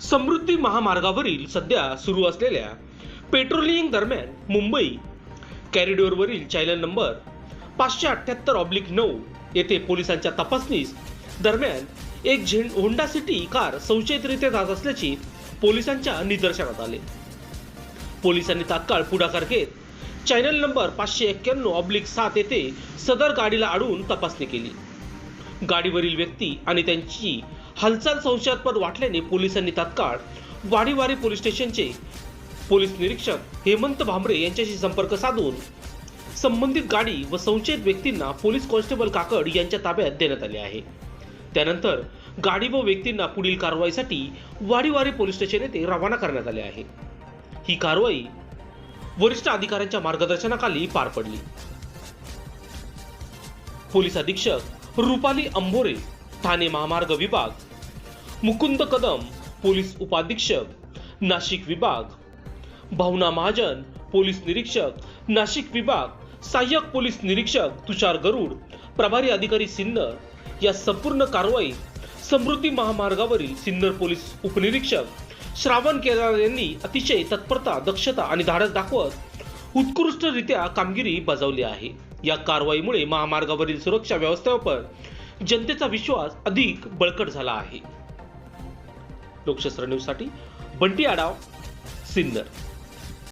समृद्धी महामार्गावरील सध्या सुरू असलेल्या पेट्रोलिंग दरम्यान मुंबई कॅरिडोरवरील चॅनल नंबर पाचशे अठ्ठ्याहत्तर ऑब्लिक नऊ येथे पोलिसांच्या तपासणीस दरम्यान एक झेंड होंडा सिटी कार संशयितरित्या जात असल्याची पोलिसांच्या निदर्शनात आले. पोलिसांनी तात्काळ पुढाकार घेत चॅनल नंबर पाचशे एक्क्याण्णव ऑब्लिक सात येथे सदर गाडीला अडवून तपासणी केली. गाडीवरील व्यक्ती आणि त्यांची हालचाल संशयास्पद वाटल्याने पोलिसांनी तात्काळ वाडीवारी पोलीस स्टेशनचे पोलीस निरीक्षक हेमंत भांबरे यांच्याशी संपर्क साधून संबंधित गाडी व संशयित व्यक्तींना पोलीस कॉन्स्टेबल काकड यांच्या ताब्यात देण्यात आले आहे. त्यानंतर गाडी व व्यक्तींना पुढील कारवाईसाठी वाडीवारी पोलीस स्टेशन येथे रवाना करण्यात आले आहे. ही कारवाई वरिष्ठ अधिकाऱ्यांच्या मार्गदर्शनाखाली पार पडली. पोलीस अधीक्षक रुपाली अंभोरे ठाणे महामार्ग विभाग मुकुंद कदम पोलीस उपाधीक्षक नाशिक विभाग. भावना महाजन पोलीस निरीक्षक नाशिक विभाग. सहाय्यक पोलीस निरीक्षक तुषार गरुड प्रभारी अधिकारी सिन्नर. या संपूर्ण कारवाईत समृद्धी महामार्गावरील सिन्नर पोलीस उपनिरीक्षक श्रावण केदार यांनी अतिशय तत्परता दक्षता आणि धाडस दाखवत उत्कृष्टरित्या कामगिरी बजावली आहे. या कारवाईमुळे महामार्गावरील सुरक्षा व्यवस्थेवर जनतेचा विश्वास अधिक बळकट झाला आहे. लोकशास्त्र न्यूजसाठी बंटी आडाव सिन्नर.